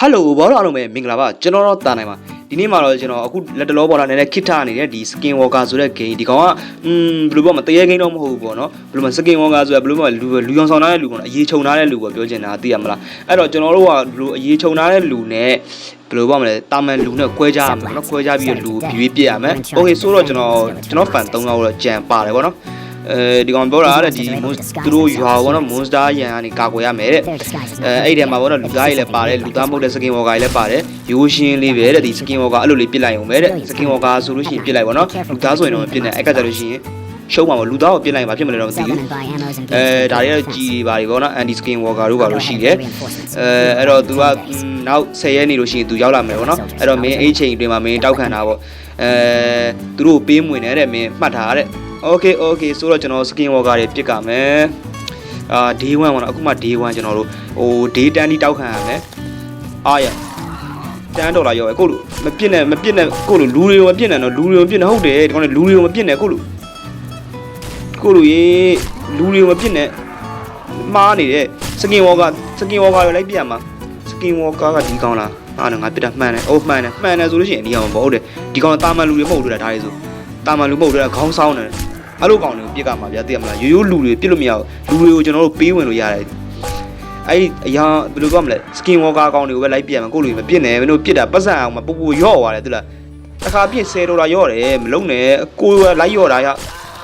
ဟယ်လိုဘောတော်အားလုံးပဲမင်္ဂလာပါကျွန်တော်တော့တာနိုင်ပါဒီနေ့မှာတော့ကျွန်တော်အခုလက်တလောပေါ်လာနေတဲ့ kit ထားနေတဲ့ဒီ skin walker ဆိုတဲ့ game ဒီကောင်ကอืมဘယ်လိုပြောမလဲတရေ game တော့မဟုတ်ဘူးပေါ့နော်ဘယ်လိုမ skin walker ဆိုတာဘယ်လိုမလဲလူလူရောင်ဆောင်ထားတဲ့လူပေါ့နော်အရေးချုံထားတဲ့လူပေါ့ပြောချင်တာသိရမလားအဲ့တော့ကျွန်တော်တို့ကဘယ်လိုအရေးချုံထားတဲ့လူနဲ့ဘယ်လိုပြောမလဲတာမန်လူနဲ့ခွဲခြားရမယ်နော်ခွဲခြားပြီးလူပြွေးပြရမယ်โอเคဆိုတော့ကျွန်တော်ကျွန်တော် fan 3ယောက်တော့ကြံပါတယ်ပေါ့နော် အဲဒီကောင်ပြောတာတဲ့ဒီသူတို့ရွာပေါ့နော် monster ရန်ကနေကာကွယ်ရမယ်တဲ့အဲအဲ့ဒီထဲမှာပေါ့နော်လူသားကြီးလည်းပါတယ်လူသားမဟုတ်တဲ့ skin walker ကြီးလည်းပါတယ်ရိုးရှင်းလေးပဲတဲ့ဒီ skin walker အဲ့လိုလေးပြစ်လိုက်အောင်ပဲတဲ့ skin walker ဆိုလို့ရှိရင်ပြစ်လိုက်ပါတော့လူသားဆိုရင်တော့မပြစ်နဲ့အဲ့ကကြလို့ရှိရင်ရှုံးပါပေါ့လူသားကိုပြစ်လိုက်ရင်မဖြစ်မလဲတော့မသိဘူးအဲဒါတွေကတော့ကြီးတွေပါတွေပေါ့နော် anti skin walker တို့ပါလို့ရှိတယ်အဲအဲ့တော့ तू ကနောက်10ရက်နေလို့ရှိရင် तू ရောက်လာမယ်ပေါ့နော်အဲ့တော့မင်းအဲ့ချိန်အတွင်းမှာမင်းတောက်ခံတာပေါ့အဲသူတို့ပေးမဝင်တဲ့မင်းမှတ်ထားတဲ့ okay okay ဆိုတော့ကျွန်တော် skin walker တွေပြစ်ကမယ်အာ day 1ပေါ့နော်အခုမှ day 1ကျွန်တော်တို့ဟို day 10တိတောက်ခံရမယ်အားရတန်းဒေါ်လာရောကိုလူမပြစ်နဲ့မပြစ်နဲ့ကိုလူလူတွေကိုမပြစ်နဲ့နော်လူတွေကိုမပြစ်နဲ့ဟုတ်တယ်ဒီကောင်လူတွေကိုမပြစ်နဲ့ကိုလူကိုလူရေလူတွေကိုမပြစ်နဲ့မားနေတဲ့စကင်ဝေါ်ကစကင်ဝေါ်ကရောလိုက်ပြမှာစကင်ဝေါ်ကကဒီကောင်လားအားငါပြစ်တာမှန်တယ်အိုးမှန်တယ်မှန်တယ်ဆိုလို့ရှိရင်ဒီကောင်မဟုတ်တယ်ဒီကောင်တာမန်လူတွေမဟုတ်လို့ဒါတွေဆိုတာမန်လူမဟုတ်လို့ခေါင်းဆောင်းတယ် အဲ့လိုကောင်တွေကိုပြစ်ကမှာဗျာသိရမလားရိုးရိုးလူတွေပြစ်လို့မရဘူးလူတွေကိုကျွန်တော်တို့ပေးဝင်လို့ရတယ်အဲ့အရာဘယ်လိုပြောမလဲ skin walker ကောင်တွေကိုပဲလိုက်ပြရမှာကိုလူတွေမပြစ်နဲ့မင်းတို့ပြစ်တာပတ်စံအောင်မပူပူရော့သွားတယ်သိလားတစ်ခါပြစ်10ဒေါ်လာရော့တယ်မလုံးနဲ့ကိုယ်ကလိုက်ရော့တာရ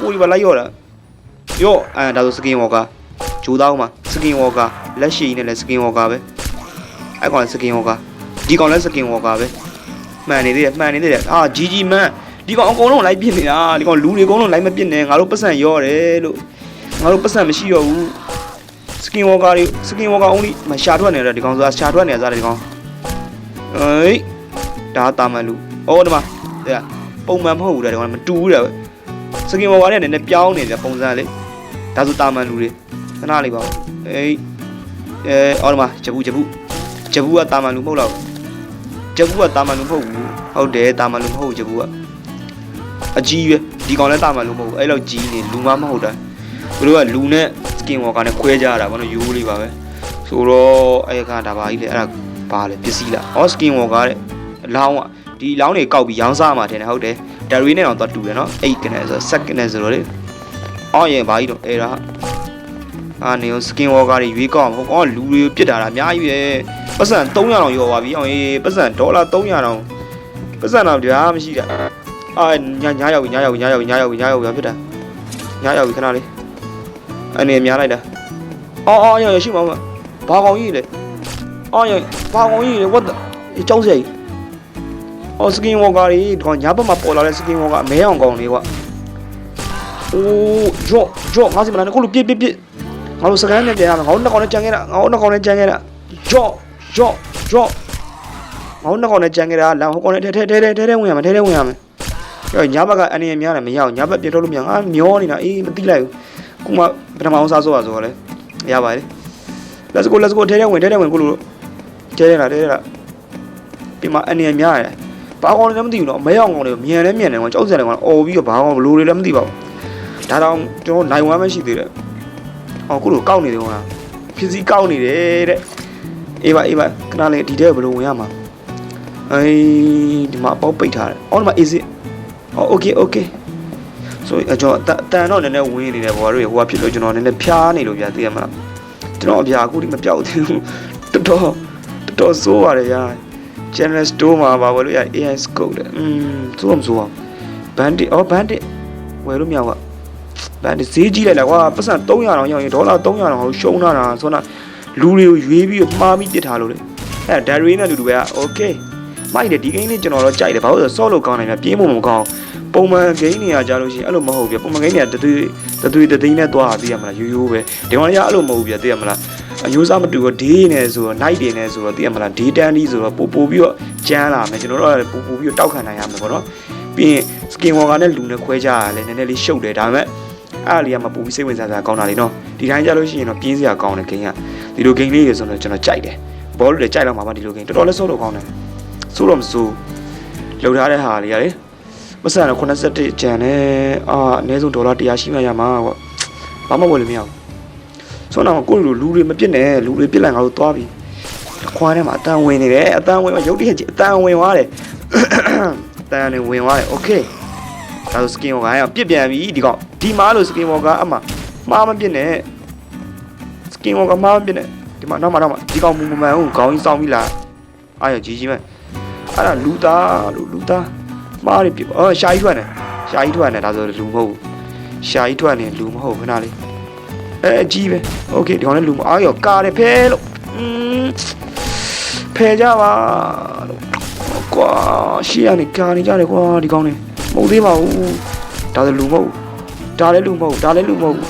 ကိုယ်ကလိုက်ရော့တာရော့အဲဒါဆို skin walker ဂျိုးသားမှာ skin walker လက်ရှိနဲ့လည်း skin walker ပဲအဲ့ကောင်လည်း skin walker ဒီကောင်လည်း skin walker ပဲမှန်နေသေးတယ်မှန်နေသေးတယ်အာ GG man ဒီကောင်အကုန်လုံးလိုက်ပြစ်နေတာဒီကောင်လူတွေအကုန်လုံးလိုက်မပြစ်နဲ့ငါတို့ပတ်စံရော့တယ်လို့ငါတို့ပတ်စံမရှိတော့ဘူး skin walker တွေ skin walker only မရှာထွက်နေတယ်ဒီကောင်ဆိုတာရှာထွက်နေစားတယ်ဒီကောင်အေးဒါတာမန်လူအော်ဒီမှာတဲ့ပုံမှန်မဟုတ်ဘူးတဲ့ဒီကောင်မတူဘူးတဲ့ skin walker နဲ့နည်းနည်းပြောင်းနေတယ်ပုံစံလေးဒါဆိုတာမန်လူတွေခဏလေးပါအေးအဲအော်ဒီမှာဂျပူဂျပူဂျပူကတာမန်လူမဟုတ်တော့ဂျပူကတာမန်လူမဟုတ်ဘူးဟုတ်တယ်တာမန်လူမဟုတ်ဘူးဂျပူက အကြီးပဲဒီကောင်လည်းတာမန်လူမဟုတ်ဘူးအဲ့လောက်ကြီးနေလူမမဟုတ်တာသူတို့ကလူနဲ့ skin walker နဲ့ခွဲကြရတာဗောနော်ရိုးလေးပါပဲဆိုတော့အဲ့ကဒါပါကြီးလေအဲ့ဒါပါလေပစ္စည်းလားအော် skin walker တဲ့အလောင်းอ่ะဒီလောင်းတွေကောက်ပြီးရောင်းစားမှာထင်တယ်ဟုတ်တယ်ဒါရီနဲ့တော့သွားတူတယ်နော်8ကနေဆို7ကနေဆိုတော့လေအော်ရင်ဘာကြီးတော့အဲ့ဒါအာနေ skin walker တွေရွေးကောက်အောင်အော်လူတွေပြစ်တာလားအများကြီးပဲပတ်စံ300တောင်ရောပါပြီအောင်ရေးပတ်စံဒေါ်လာ300တောင်ပတ်စံတော့ကြာမရှိတာ အာညာညာရောက်ပြီညာရောက်ပြီညာရောက်ပြီညာရောက်ပြီညာရောက်ပြီဖြစ်တာညာရောက်ပြီခဏလေးအနေများလိုက်တာအော်အော်ရရရှိမှာမဘာကောင်ကြီးလဲအော်ရဘာကောင်ကြီးလဲ what the ကြောက်စရာကြီးအော် skin walker တွေဒီကောင်ညာဘက်မှာပေါ်လာတဲ့ skin walker အမဲအောင်ကောင်လေးကွာအိုးကြော့ကြော့ငါစီမလာနဲ့ကိုလူပြစ်ပြစ်ပြစ်ငါတို့စကန်နဲ့ပြန်ရမယ်ငါတို့နှစ်ကောင်နဲ့ကြံခဲ့တာငါတို့နှစ်ကောင်နဲ့ကြံခဲ့တာကြော့ကြော့ကြော့ငါတို့နှစ်ကောင်နဲ့ကြံခဲ့တာလမ်းဟိုကောင်နဲ့ထဲထဲထဲထဲထဲဝင်ရမယ်ထဲထဲဝင်ရမယ် အဲ့ညာဘက်ကအနေနဲ့များတယ်မရအောင်ညာဘက်ပြတ်ထုတ်လို့မရငါမျောနေတာအေးမသိလိုက်ဘူးခုမှပထမအောင်စားဆိုရဆိုတော့လေရပါလေ let's go let's go ထဲထဲဝင်ထဲထဲဝင်ကိုလိုထဲထဲလာထဲထဲလာပြင်မှာအနေနဲ့များရတယ်ဘာကောင်လည်းမသိဘူးနော်မဲအောင်ကောင်တွေမြန်လဲမြန်တယ်ကောင်ကြောက်စရာတယ်ကောင်အော်ပြီးတော့ဘာကောင်ဘလိုတွေလည်းမသိပါဘူးဒါတော့ကျွန်တော်နိုင်ဝမ်းမရှိသေးတယ်ဟောကိုလိုကောက်နေတယ်ကောင်ဖြစ်စီကောက်နေတယ်တဲ့အေးပါအေးပါခဏလေးဒီထဲဘယ်လိုဝင်ရမှာအေးဒီမှာအပေါက်ပိတ်ထားတယ်အော်ဒီမှာ is it အော် okay okay ဆိုအကျွန်တော်တန်တော့နည်းနည်းဝင်းနေတယ်ဘောတို့ဟိုကဖြစ်လို့ကျွန်တော်နည်းနည်းဖျားနေလို့ဗျာသိရမလားကျွန်တော်အပြာအခုဒီမပြောက်သေးဘူးတော်တော်တော်တော်ဆိုးပါတယ်ဗျာ General Store မှာပါဘလို့ရ AI scope တဲ့อืมဆိုးမဆိုးအောင် Bandit အော် Bandit ဝယ်လို့မရဘူးက Bandit ဈေးကြီးလိုက်လားကွာပတ်စံ300တောင်ရောက်ရင်ဒေါ်လာ300တောင်ဟိုရှုံးလာတာဆိုတော့လူတွေကိုရွေးပြီးမှားပြီးပစ်ထားလို့လေအဲဒါရီနဲ့တူတူပဲ Okay မိုက်တယ်ဒီကိန်းလေးကျွန်တော်တော့ကြိုက်တယ်ဘာလို့လဲဆိုတော့ solid ကောင်းတယ်ဗျာပြင်းဖို့မကောင်းဘူးပုံမှန်ဂိမ်းနေရကြလို့ရှိရင်အဲ့လိုမဟုတ်ပြပုံမှန်ဂိမ်းနေရတသွေးတသွေးတသိန်းနဲ့သွားတာသိရမလားရိုးရိုးပဲဒီကောင်ရအဲ့လိုမဟုတ်ပြသိရမလားအမျိုးစားမတူတော့ day နဲ့ဆိုတော့ night တွေနဲ့ဆိုတော့သိရမလား day တန်းဒီဆိုတော့ပို့ပို့ပြီးတော့ကျန်းလာမယ်ကျွန်တော်တို့ကပို့ပို့ပြီးတော့တောက်ခံနိုင်ရမယ်ပေါ့နော်ပြီးရင် skin walker နဲ့လူနဲ့ခွဲကြရတယ်နည်းနည်းလေးရှုပ်တယ်ဒါပေမဲ့အဲ့အလေးကမပူပြီးစိတ်ဝင်စားစားကောင်းတာလေနော်ဒီတိုင်းကြလို့ရှိရင်တော့ပြင်းစရာကောင်းတယ်ဂိမ်းကဒီလိုဂိမ်းလေးတွေဆိုတော့ကျွန်တော်ကြိုက်တယ်ဘောလို့လည်းကြိုက်တော့မှာပါဒီလိုဂိမ်းတော်တော်လေးစိုးလို့ကောင်းတယ် စိုးတော့မစိုးလှုပ်ထားတဲ့ဟာလေးကလေ မဆန်တော့81ကျန်တယ်အာအနည်းဆုံးဒေါ်လာ100ရှိမှရမှာပေါ့ဘာမှဝယ်လို့မရဘူးဆိုတော့ကိုလူလူတွေမပြစ်နဲ့လူတွေပြစ်လိုက်ငါတို့သွားပြီ ခွားထဲမှာအတန်ဝင်နေတယ်အတန်ဝင်ရုပ်တရက်ကြီးအတန်ဝင်သွားတယ်အတန်နဲ့ဝင်သွားတယ်โอเคဒါဆိုစကင်ဝေါ်ကပြစ်ပြန်ပြီဒီကောင်ဒီမားလို့စကင်ဝေါ်ကအမှမှားမပြစ်နဲ့စကင်ဝေါ်ကမှားမပြစ်နဲ့ဒီမှာနောက်မှာနောက်မှာဒီကောင်မူမမှန်ဘူးခေါင်းကြီးစောင်းပြီလားအာရကြီးကြီးမဲ့ အဲ့ဒါလူသားလို့လူသားမားရပြစ်အော်ရှာကြီးထွက်နေရှာကြီးထွက်နေဒါဆိုလူမဟုတ်ဘူးရှာကြီးထွက်နေလူမဟုတ်ဘူးခဏလေးအဲအကြီးပဲโอเคဒီကောင်လည်းလူမအားရောကာတယ်ဖဲလို့อืมဖဲကြပါလို့ကွာရှေ့ကနေကာနေကြတယ်ကွာဒီကောင်နေမဟုတ်သေးပါဘူးဒါဆိုလူမဟုတ်ဘူးဒါလည်းလူမဟုတ်ဘူးဒါလည်းလူမဟုတ်ဘူး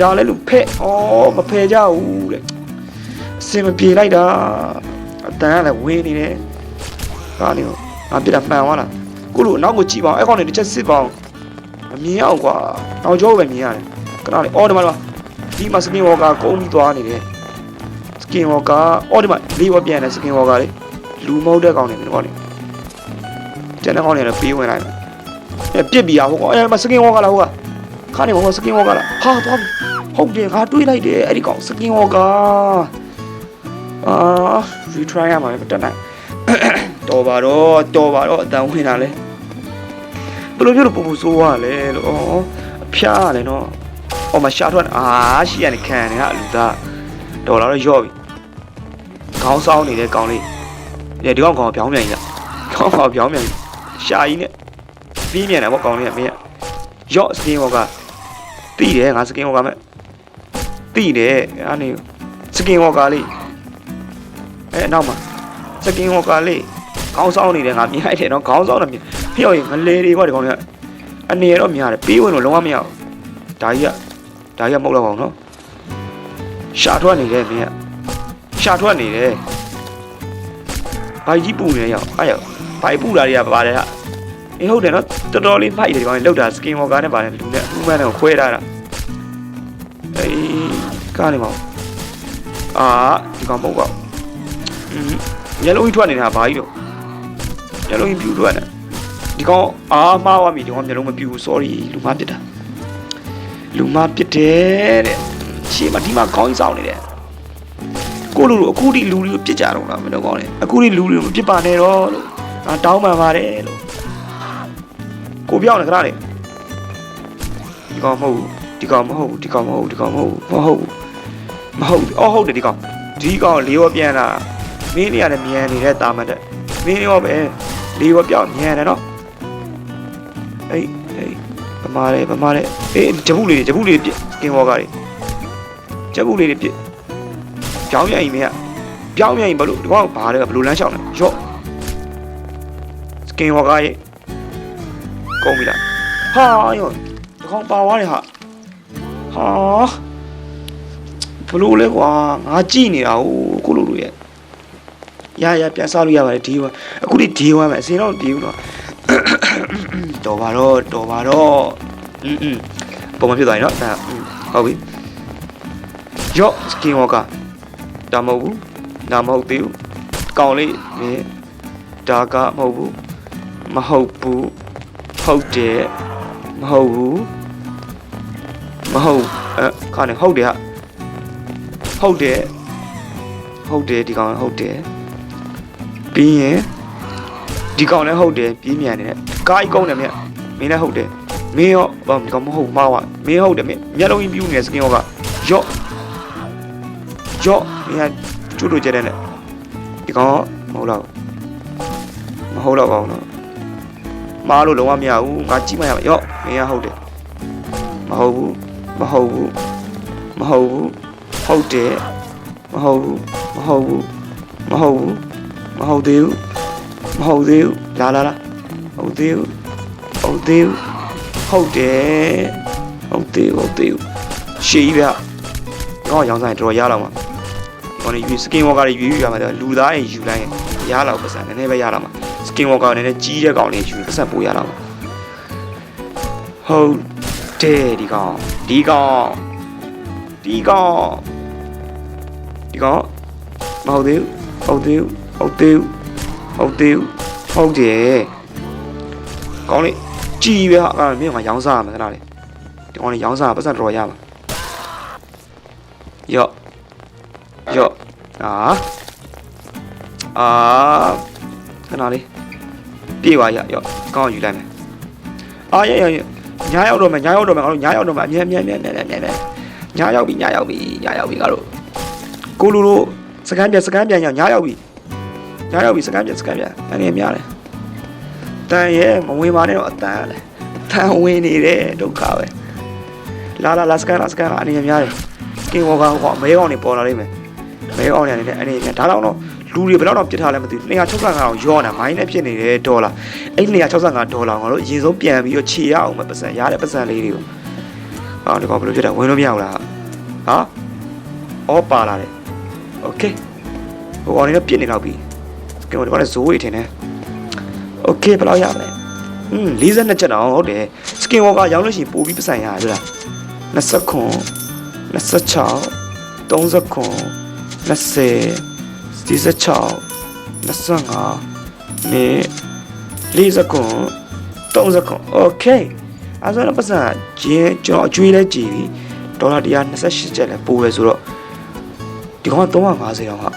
ဒါလည်းလူဖဲဩမဖဲကြဘူးတဲ့အစင်မပြေလိုက်တာအတန်ကလည်းဝင်းနေတယ် ကာနေတော့ငါပြတာမှန်သွားလားကိုလိုနောက်ကိုကြည့်ပါအောင်အဲ့ကောင်နေတစ်ချက်စစ်ပါအောင်မမြင်အောင်ကွာနောက်ကျောပဲမြင်ရတယ်ခဏလေးအော်ဒီမှာဒီမှာစကင်ဝေါ်ကကုန်းပြီးသွားနေတယ်စကင်ဝေါ်ကအော်ဒီမှာလေးဝပြန်တယ်စကင်ဝေါ်ကလေလူမဟုတ်တဲ့ကောင်နေတယ်ကောင်နေကျန်တဲ့ကောင်နေလည်းပေးဝင်လိုက်တယ်ပြစ်ပြီးအောင်ဟိုအဲ့မှာစကင်ဝေါ်ကလားဟိုကခါနေမှာဟိုစကင်ဝေါ်ကလားဟာသွားပြီဟုတ်တယ်ငါတွေးလိုက်တယ်အဲ့ဒီကောင်စကင်ဝေါ်ကအာ retry ရမှာပဲတက်နိုင် တော်ပါတော့တော်ပါတော့အတန်ဝင်တာလဲဘယ်လိုမျိုးလို့ပူပူဆိုးရလဲလို့ဩအဖျားရတယ်နော်။အော်မရှာထွက်အာရှိရနေခံနေဟာလူသားဒေါ်လာတော့ရော့ပြီ။ခေါင်းဆောင်နေတဲ့ကောင်လေး။ဒီဒီကောင်ကောင်ပြောင်းပြန်ကြီးလား။ခေါင်းကောင်ပြောင်းပြန်ကြီးရှာကြီးနဲ့ပြီးမြန်တယ်ဗောကောင်လေးကမင်းကရော့စကင်းဝေါ်ကတိတယ်ငါစကင်းဝေါ်ကမဲ့တိတယ်အဲ့နေစကင်းဝေါ်ကလေးအဲနောက်မှာစကင်းဝေါ်ကလေး ခေါင်းဆောင်နေတယ်ငါမြင်လိုက်တယ်နော်ခေါင်းဆောင်တယ်မြင်ဖျော်ရင်ငလေတွေကွာဒီကောင်လေးကအနေတော့မြင်ရတယ်ပေးဝင်လို့လုံးဝမရဘူးဒါကြီးကဒါကြီးကမဟုတ်တော့ပါဘူးနော်ရှာထွက်နေတယ်မင်းကရှာထွက်နေတယ်ဘိုက်ကြီးပူနေရောက်အဲ့ရောက်ဘိုက်ပူတာတွေကပါတယ်ဟာအေးဟုတ်တယ်နော်တော်တော်လေးဖိုက်တယ်ဒီကောင်လေးလောက်တာစကင်ဝေါ်ကားနဲ့ပါတယ်လူနဲ့အမှုမှန်တယ်ကိုခွဲထားတာအေးကားနေပါဦးအာဒီကောင်ပုတ်ပါဦးอืมညလုံးကြီးထွက်နေတာဘာကြီးတော့ ညလုံးကြီးပြူထွက်နေဒီကောင်အာမှားသွားပြီဒီကောင်ညလုံးမပြူဘူး sorry လူမပြစ်တာလူမပြစ်တယ်တဲ့ရှေ့မှာဒီမှာခေါင်းကြီးစောင်းနေတယ်ကိုလူတို့အခုထိလူတွေကိုပြစ်ကြတော့လားမင်းတို့ကောင်းတယ်အခုထိလူတွေကိုမပြစ်ပါနဲ့တော့လို့ငါတောင်းပန်ပါတယ်လို့ကိုပြောင်းနေခဏလေးဒီကောင်မဟုတ်ဘူးဒီကောင်မဟုတ်ဘူးဒီကောင်မဟုတ်ဘူးဒီကောင်မဟုတ်ဘူးမဟုတ်ဘူးမဟုတ်ဘူးအော်ဟုတ်တယ်ဒီကောင်ဒီကောင်လေးရောပြန်လာမင်းနေရတယ်မြန်နေတဲ့တာမတ်တဲ့မင်းရောပဲ လေးရောပြောင်းမြန်တယ်နော်အေးအေးပမာတယ်ပမာတယ်အေးဂျပုလေးဂျပုလေးပြစ်ကင်ဝေါ်ကလေးဂျပုလေးတွေပြစ်ပြောင်းပြန်ရင်မင်းကပြောင်းပြန်ရင်ဘလို့ဒီကောင်ဘာလဲဘလို့လမ်းလျှောက်နေရော့စကင်ဝေါ်ကရဲ့ကုန်ပြီလားဟာရောဒီကောင်ပါသွားတယ်ဟာဟာဘလို့လဲကွာငါကြည့်နေတာဟိုကိုလိုလိုရဲ့ ရရပြန်စားလို့ရပါတယ်ဒီဝအခုဒီဒီဝမယ်အစင်းတော့မပြေဘူးတော့တော်ပါတော့တော်ပါတော့อืมอืมပုံမှန်ဖြစ်သွားရင်တော့ဒါဟုတ်ပြီရော့စကင်ဝေါ်ကဒါမဟုတ်ဘူးဒါမဟုတ်သေးဘူးကောင်းလေးမင်းဒါကမဟုတ်ဘူးမဟုတ်ဘူးဟုတ်တယ်မဟုတ်ဘူးမဟုတ်အဲခါနေဟုတ်တယ်ဟာဟုတ်တယ်ဟုတ်တယ်ဒီကောင်ဟုတ်တယ် ပြီးရင်ဒီကောင်လည်းဟုတ်တယ်ပြီးမြန်နေတယ်ကားကြီးကုန်းတယ်မြတ်မင်းလည်းဟုတ်တယ်မင်းရောဘာဒီကောင်မဟုတ်မှားပါမင်းဟုတ်တယ်မင်းမျက်လုံးကြီးပြူနေတဲ့စကင်ရောကရော့ရော့မင်းကကျွတ်တို့ကျတဲ့နဲ့ဒီကောင်မဟုတ်တော့မဟုတ်တော့ပါဘူးနော်မားလို့လုံးဝမရဘူးငါကြည့်မှရမှာရော့မင်းကဟုတ်တယ်မဟုတ်ဘူးမဟုတ်ဘူးမဟုတ်ဘူးဟုတ်တယ်မဟုတ်ဘူးမဟုတ်ဘူးမဟုတ်ဘူး မဟုတ်သေးဘူးမဟုတ်သေးဘူးလာလာလာဟုတ်သေးဘူးဟုတ်သေးဘူးဟုတ်တယ်ဟုတ်သေးဘူးဟုတ်သေးဘူးရှေ့ကြီးဗျတော့ရောင်းဆိုင်တော်တော်ရတော့မှာဒီကောင်နေယူစကင်ဝေါ်ကာတွေယူယူရမှာလူသားရင်ယူလိုက်ရင်ရတော့ပတ်စံနည်းနည်းပဲရတော့မှာစကင်ဝေါ်ကာနည်းနည်းကြီးတဲ့ကောင်လေးယူပတ်စံပို့ရတော့မှာဟုတ်တယ်ဒီကောင်ဒီကောင်ဒီကောင်ဒီကောင်မဟုတ်သေးဘူးဟုတ်သေးဘူး ဟုတ်သေးဘူးဟုတ်သေးဘူးဟုတ်တယ်ကောင်းလေးကြည်ပဲဟာအဲ့ဒါမင်းကရောင်းစားရမယ်ခဏလေးဒီကောင်လေးရောင်းစားပတ်စံတော်တော်ရမှာရော့ရော့အာအာခဏလေးပြေးပါရရောကောင်းအောင်ယူလိုက်မယ်အာရရရညာရောက်တော့မယ်ညာရောက်တော့မယ်ငါတို့ညာရောက်တော့မယ်အမြဲအမြဲအမြဲအမြဲအမြဲအမြဲညာရောက်ပြီညာရောက်ပြီညာရောက်ပြီငါတို့ကိုလူတို့စကန်ပြန်စကန်ပြန်ညာညာရောက်ပြီ ညာရောက်ပြီစကန်ပြန်စကန်ပြန်အနေများတယ်တန်ရဲမဝင်ပါနဲ့တော့အတန်လေအတန်ဝင်နေတယ်ဒုက္ခပဲလာလာလာစကန်လာစကန်လာအနေများတယ်ကင်ဝေါ်ကဟောမဲကောင်နေပေါ်လာလိမ့်မယ်မဲကောင်နေတယ်အနေများဒါတော့တော့လူတွေဘယ်တော့တော့ပြစ်ထားလဲမသိဘူး265အောင်ရောနေတာမိုင်းနဲ့ဖြစ်နေတယ်ဒေါ်လာအဲ့265ဒေါ်လာငါတို့အရင်ဆုံးပြန်ပြီးတော့ခြေရအောင်မပတ်စံရတဲ့ပတ်စံလေးတွေကိုဟာဒီကောင်ဘယ်လိုဖြစ်တာဝင်လို့မရဘူးလားဟာအော်ပါလာတယ်โอเคဟိုကောင်နေတော့ပြစ်နေတော့ပြီ ကဲဒီကောင်လည်းဇိုးဝေးထင်တယ်โอเคဘယ်လောက်ရမလဲอืม42ချက်တော့ဟုတ်တယ်စကင်ဝေါ်ကရောင်းလို့ရှိရင်ပို့ပြီးပတ်စံရတယ်ဟုတ်လား20ခွန်26 30ခွန်20 46 25နေ40ခွန်30ခွန်โอเคအဲဆိုတော့ပတ်စံဂျင်းကျွန်တော်အကျွေးလဲကြည်ပြီဒေါ်လာ128ကျပ်လဲပို့ရဲဆိုတော့ဒီကောင်က350တောင်ဟာ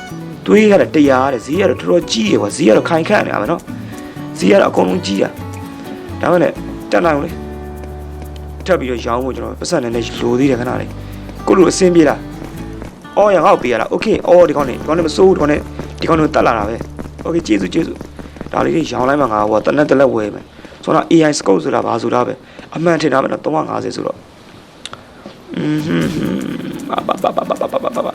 တွေးရတယ်100တဲ့ဈေးကတော့တော်တော်ကြီးရကွာဈေးကတော့ခိုင်ခန့်နေရမယ်နော်ဈေးကတော့အကုန်လုံးကြီးရဒါမှလည်းတက်နိုင်ဦးလေထပ်ပြီးတော့ရောင်းဖို့ကျွန်တော်ပတ်စံနဲ့လိုသေးတယ်ခဏလေးကိုလိုအဆင်ပြေလားအော်ရငါ့ကိုပေးရလားโอเคအော်ဒီကောင်နေဒီကောင်နေမစိုးဘူးဒီကောင်နေဒီကောင်နေတက်လာတာပဲโอเคကျေးဇူးကျေးဇူးဒါလေးတွေရောင်းလိုက်မှငါဟိုကတနက်တလက်ဝယ်မယ်ဆိုတော့ AI scope ဆိုတာဘာဆိုတာပဲအမှန်ထင်တာပဲနော်350ဆိုတော့อืมဟွန်းဘာဘာဘာဘာဘာ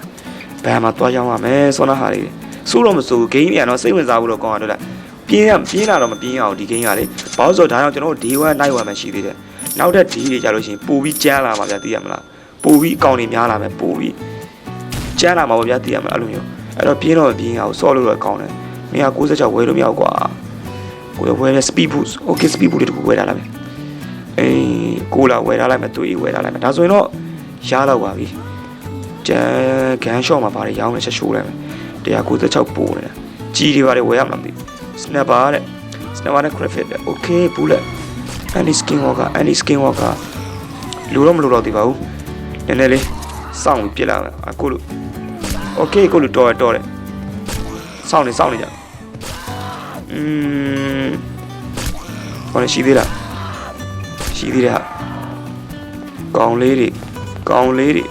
ဘာဘာဘာဘယ်မှာတွားရောင်းရမယ်ဆိုတော့ဟာလေးစိုးတော့မစိုးဘူးဂိမ်းတွေကတော့စိတ်ဝင်စားဘူးလို့ကောင်းတာတို့လားပြင်းရပြင်းလာတော့မပြင်းရအောင်ဒီဂိမ်းကလေဘာလို့ဆိုတော့ဒါကြောင့်ကျွန်တော်တို့ day 1 night 1မှရှိသေးတယ်နောက်ထပ် day တွေကြလို့ရှိရင်ပိုပြီးကျန်းလာမှာဗျာသိရမလားပိုပြီးအကောင်တွေများလာမယ်ပိုပြီးကျန်းလာမှာပေါ့ဗျာသိရမလားအဲ့လိုမျိုးအဲ့တော့ပြင်းတော့မပြင်းရအောင်စော့လို့တော့ကောင်းတယ်196ဝယ်လို့မရဘူးကွာကိုယ်ဝယ်ရ speed boost okay speed boost လေးတခုဝယ်ထားလိုက်မယ်အေးကိုလာဝယ်ထားလိုက်မယ်သူ့အေးဝယ်ထားလိုက်မယ်ဒါဆိုရင်တော့ရတော့ပါပြီ ကျန်ဂန်ရှော့မှာပါတယ်ရောင်းနေချက်ရှိုးလိုက်မယ်196ပို့နေတာကြီးတွေပါတယ်ဝယ်ရမှာမသိဘူး snapper တဲ့ snapper နဲ့ craft တဲ့ okay bullet any skin walker any skin walker လူတော့မလူတော့သေးပါဘူးနည်းနည်းလေးစောင့်ပြီးပြစ်လာမယ်အခုလို့ okay ကိုလူတော်ရတော်တယ်စောင့်နေစောင့်နေကြอืมဟောနေရှိသေးလားရှိသေးတယ်ဟာကောင်းလေးတွေကောင်းလေးတွေ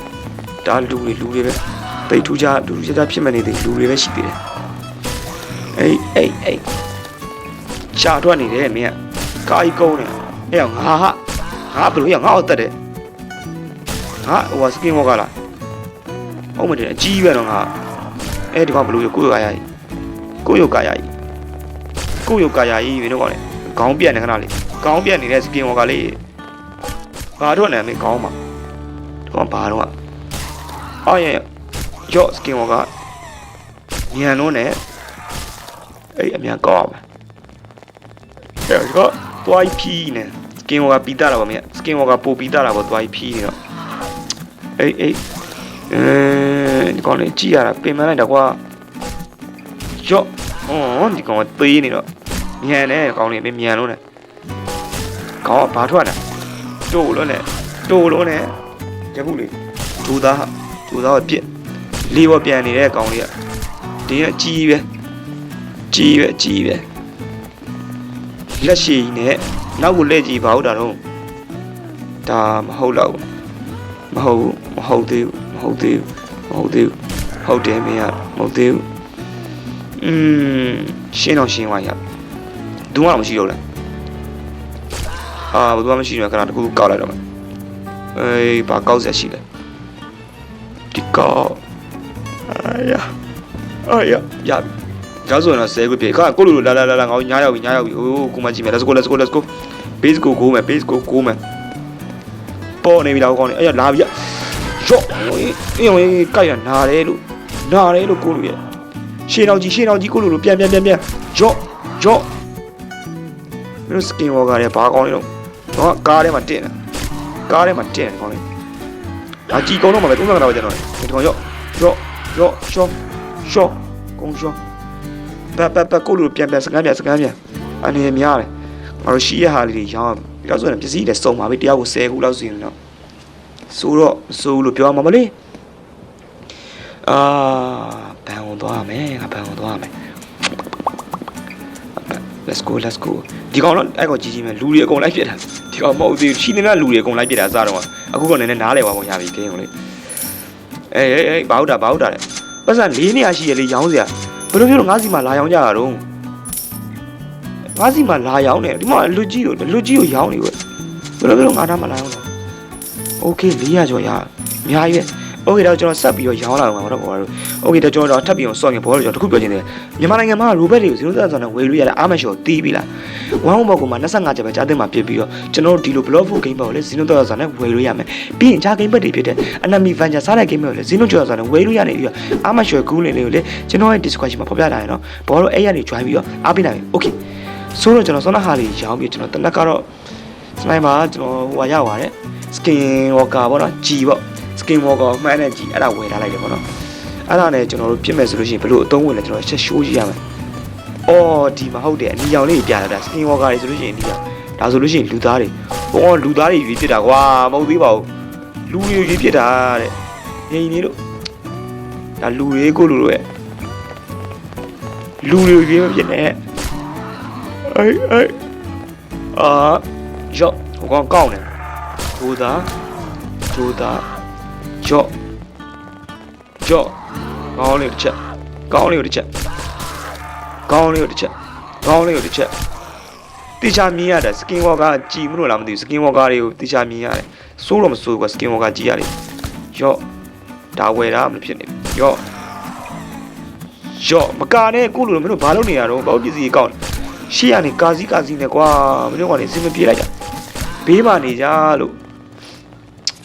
ဒါလူတွေလူတွေပဲတိတ်ထူးခြားလူထူးခြားဖြစ်မနေသေးလူတွေပဲရှိသေးတယ်အေးအေးအေးချာထွက်နေတယ်မင်းကကာကြီးကုန်းနေအဲ့ငါဟာငါဘယ်လိုရငါ့ကိုတက်တယ်ငါဟိုစကင်ဝေါ်ကလားဟုတ်မတယ်အကြီးပဲတော့ငါအဲ့ဒီကောင်ဘယ်လိုရကိုယ်ကာယကြီးကိုယ်ရုပ်ကာယကြီးကိုယ်ရုပ်ကာယကြီးမင်းတို့ကောင်လေခေါင်းပြက်နေခဏလေးခေါင်းပြက်နေတဲ့စကင်ဝေါ်ကလေးဘာတော့လဲမင်းခေါင်းမှာဒီကောင်ဘာတော့ အော်ရရော့စကင်ဝေါ်ကညံလုံးနဲ့အဲ့အမြန်ကောင်းအောင်အဲ့တော့တွိုင်းဖီးနေစကင်ဝေါ်ကပီတာတာပါမင်းစကင်ဝေါ်ကပိုပီတာတာပေါ့တွိုင်းဖီးနေတော့အေးအေးအဲဒီကောင်လေးကြည့်ရတာပင်မလိုက်တာကွာရော့ဟောဒီကောင်ကသေးနေတော့ညံနေကောင်လေးမင်းညံလို့နဲ့ကောင်ကဘာထွက်တာတိုးလို့နဲ့တိုးလို့နဲ့ရဘူးလေဒူသား ဒူသားကပြစ်လေးပေါ်ပြန်နေတဲ့ကောင်လေးကဒီကကြီးပဲကြီးပဲကြီးပဲလက်ရှိနဲ့နောက်ကိုလက်ကြည့်ပါဦးတာတော့ဒါမဟုတ်တော့မဟုတ်ဘူးမဟုတ်သေးဘူးမဟုတ်သေးဘူးမဟုတ်သေးဘူးဟုတ်တယ်မင်းကမဟုတ်သေးဘူးอืมရှင်းတော့ရှင်းသွားရဘူးမှတော့မရှိတော့လားအာဘယ်သူမှမရှိတော့ခဏတကူကောက်လိုက်တော့မယ်အေးဘာကောက်ဆက်ရှိလဲ ဒီကောက်အာရအာရရကြောက်ဆိုရင်တော့ဆဲခွပြေခါကိုလိုလိုလာလာလာလာငါညားရောက်ပြီညားရောက်ပြီအိုးကိုမကြည့်မယ် let's go let's go let's go base go go မယ် base go go မယ်ပေါ်နေပြီလားကောင်းနေအဲ့ရလာပြီရော့အေးအေးအေးကြိုက်ရနာတယ်လို့နာတယ်လို့ကိုလိုရရှင်းအောင်ကြီးရှင်းအောင်ကြီးကိုလိုလိုပြန်ပြန်ပြန်ပြန်ရော့ရော့မင်းစကင်ဝေါ်ကလည်းဘာကောင်းလဲတော့တော့ကားထဲမှာတင်တယ်ကားထဲမှာတင်တယ်ကောင်းလေ အကြီးကောင်းတော့မှာပဲသုံးဆကတော့ကျွန်တော်ဒီကောင်ရော့ရော့ရော့ရှော့ရှော့ကုန်းရှော့ပတ်ပတ်ပတ်ကိုလိုပြန်ပြန်စကမ်းပြန်စကမ်းပြန်အနေများတယ်ငါတို့ရှိရဟာလေးတွေရောင်းပြီးတော့ဆိုရင်ပစ္စည်းတွေစုံပါပြီတရားကို10ခုလောက်ဆိုရင်တော့ဆိုတော့ဆိုလို့ပြောမှာမလေးအာဘန်ဝအောင်သွားမယ်ငါဘန်အောင်သွားမယ် let's go let's go ဒီကောင်တော့အဲ့ကောင်ကြီးကြီးမဲ့လူတွေအကုန်လိုက်ပြစ်တာဒီကောင်မဟုတ်သေးဘူးရှိနေတဲ့လူတွေအကုန်လိုက်ပြစ်တာအစားတော့အခုကတော့နည်းနည်းနားလဲပါပေါ့ရပြီဂိမ်းကိုလေအေးအေးအေးဘာဟုတ်တာဘာဟုတ်တာလဲပတ်စံ၄နေရာရှိရလေရောင်းစရာဘယ်လိုမျိုးလို့ငါးစီမှာလာရောင်းကြတာတော့ငါးစီမှာလာရောင်းနေဒီမှာလူကြီးကိုလူကြီးကိုရောင်းနေကွယ်ဘယ်လိုမျိုးလို့ငါးသားမှာလာရောင်းတာโอเค400ကျော်ရအများကြီးပဲ โอเคတော့ကျွန်တော်ဆက်ပြီးတော့ရောင်းလာအောင်ပါတော့ဘောတော့โอเคတော့ကျွန်တော်ထပ်ပြီးအောင်စော့ရင်ဘောတော့ကျွန်တော်တခုပြောချင်တယ်မြန်မာနိုင်ငံမှာရိုဘတ်တွေကို0သက်ဆိုတော့ဝယ်လို့ရတဲ့အာမရှော်တီးပြီလားဝမ်ဟောဘောကမှ25ချက်ပဲကြားသိမှာပြစ်ပြီးတော့ကျွန်တော်တို့ဒီလို block food game ပေါ့လေ0သက်ဆိုတော့ဝယ်လို့ရမယ်ပြီးရင်ဂျာ game ဘက်တွေဖြစ်တဲ့ enemy venture စားတဲ့ game တွေလေ0ကျော်ဆိုတော့ဝယ်လို့ရနေပြီးတော့အာမရှော်ကူးလင်လေးကိုလေကျွန်တော်ရဲ့ description မှာဖော်ပြထားတယ်နော်ဘောတော့အဲ့ရနေ join ပြီးတော့အားပေးနိုင်ပြီ okay ဆိုတော့ကျွန်တော်စောနဟာလေးရောင်းပြီးကျွန်တော်တနက်ကတော့စနိုင်းမှာကျွန်တော်ဟိုဟာရပါတယ် skin walker ပေါ့နော် G ပေါ့ skin walker မှန်းတဲ့ G အဲ့ဒါဝယ်ထားလိုက်တယ်ပေါ့နော်အဲ့ဒါနဲ့ကျွန်တော်တို့ပြစ်မယ်ဆိုလို့ရှိရင်ဘယ်လိုအသုံးဝင်လဲကျွန်တော်ချက်ရှိုးကြည့်ရမယ်အော်ဒီမှာဟုတ်တယ်အနီရောင်လေးပြလာတာ skin walker တွေဆိုလို့ရှိရင်အနီရောင်ဒါဆိုလို့ရှိရင်လူသားတွေဟောလူသားတွေရွေးဖြစ်တာကွာမဟုတ်သေးပါဘူးလူတွေရွေးဖြစ်တာတဲ့ငိန်နေလို့ဒါလူတွေကိုလူတို့ရဲ့လူတွေရွေးမဖြစ်နဲ့အေးအေးအာရော့ဟိုကောင်ကောင်းတယ်ဘူသားဂျိုသား ရော့ရော့ကောင်းလေးကိုတစ်ချက်ကောင်းလေးကိုတစ်ချက်ကောင်းလေးကိုတစ်ချက်ကောင်းလေးကိုတစ်ချက်တေချာမြင်ရတယ် skin walker ကြည်မလို့လားမသိဘူး skin walker တွေကိုတေချာမြင်ရတယ်စိုးတော့မစိုးဘူးကွာ skin walker ကြည်ရတယ်ရော့ဒါဝယ်တာမဖြစ်နေဘူးရော့ရော့မကာနဲ့ကိုလိုမင်းတို့ဘာလုပ်နေရတော့ဘာလို့ပစ္စည်းကောင်းလဲရှေ့ကနေကာစီကာစီနဲ့ကွာမင်းတို့ကနေစင်မပြေးလိုက်တာဘေးမှာနေကြလို့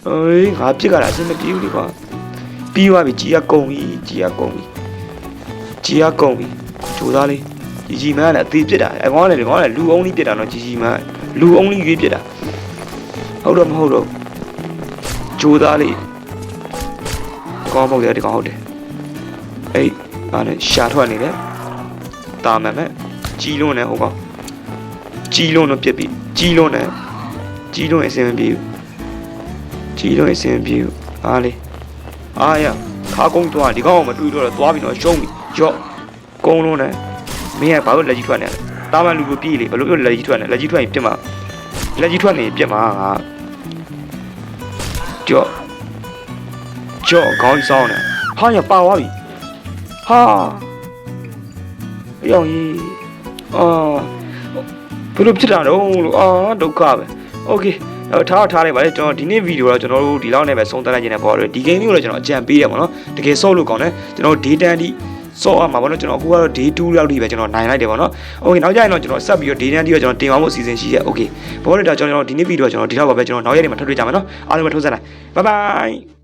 အေးငါပြစ်ကြတာအစင်မပြေးဘူးလေကွာပြီးသွားပြီကြီးရကုန်ပြီကြီးရကုန်ပြီကြီးရကုန်ပြီဂျိုသားလေးကြီးကြီးမန်းလည်းအသေးပြစ်တာအကောင်ကလည်းကောင်ကလည်းလူအုံးလေးပြစ်တာနော်ကြီးကြီးမန်းလူအုံးလေးရွေးပြစ်တာဟုတ်တော့မဟုတ်တော့ဂျိုသားလေးဒီကောင်မဟုတ်တယ်ဒီကောင်ဟုတ်တယ်အေးအားနဲ့ရှာထွက်နေတယ်တာမယ်မဲ့ကြီးလွန်းနေဟိုကောင်ကြီးလွန်းတော့ပြစ်ပြီကြီးလွန်းနေကြီးလွန်းအစင်မပြေဘူး ကြီးလွန်းအစင်မပြေဘူးအားလေးအားရခါကုန်းသွားဒီကောင်ကမတွေ့တော့တော့သွားပြီတော့ရှုံးပြီရော့ကုန်းလွန်းနေမင်းကဘာလို့လက်ကြီးထွက်နေလဲတာမန်လူကိုပြေးလေဘလို့ပြောလက်ကြီးထွက်နေလက်ကြီးထွက်ရင်ပြစ်မှာလက်ကြီးထွက်နေရင်ပြစ်မှာငါကြော့ကြော့ခေါင်းစောင်းနေဟာရပါသွားပြီဟာအယောင်ကြီးအာဘယ်လိုဖြစ်တာတော့လို့အာဒုက္ခပဲโอเค တော့ထားတော့ထားလိုက်ပါလေကျွန်တော်ဒီနေ့ဗီဒီယိုတော့ကျွန်တော်တို့ဒီလောက်နဲ့ပဲဆုံးသက်လိုက်ခြင်းနဲ့ပေါ့ဒီ game လေးကိုတော့ကျွန်တော်အကြံပေးရပါတော့တကယ်ဆော့လို့ကောင်းတယ်ကျွန်တော် data တိဆော့အောင်ပါဗောနော်ကျွန်တော်အခုကတော့ day 2လောက်ထိပဲကျွန်တော်နိုင်လိုက်တယ်ဗောနော်။ Okay နောက်ကြရင်တော့ကျွန်တော်ဆက်ပြီးတော့ day 10တိတော့ကျွန်တော်တင်အောင်ဖို့အစီအစဉ်ရှိရဲ့ Okay ဘောရတာကျွန်တော်ဒီနေ့ဗီဒီယိုကျွန်တော်ဒီလောက်ပါပဲကျွန်တော်နောက်ရက်တွေမှာထပ်တွေ့ကြမယ်နော်။အားလုံးပဲထိုးစမ်းလိုက်။ Bye bye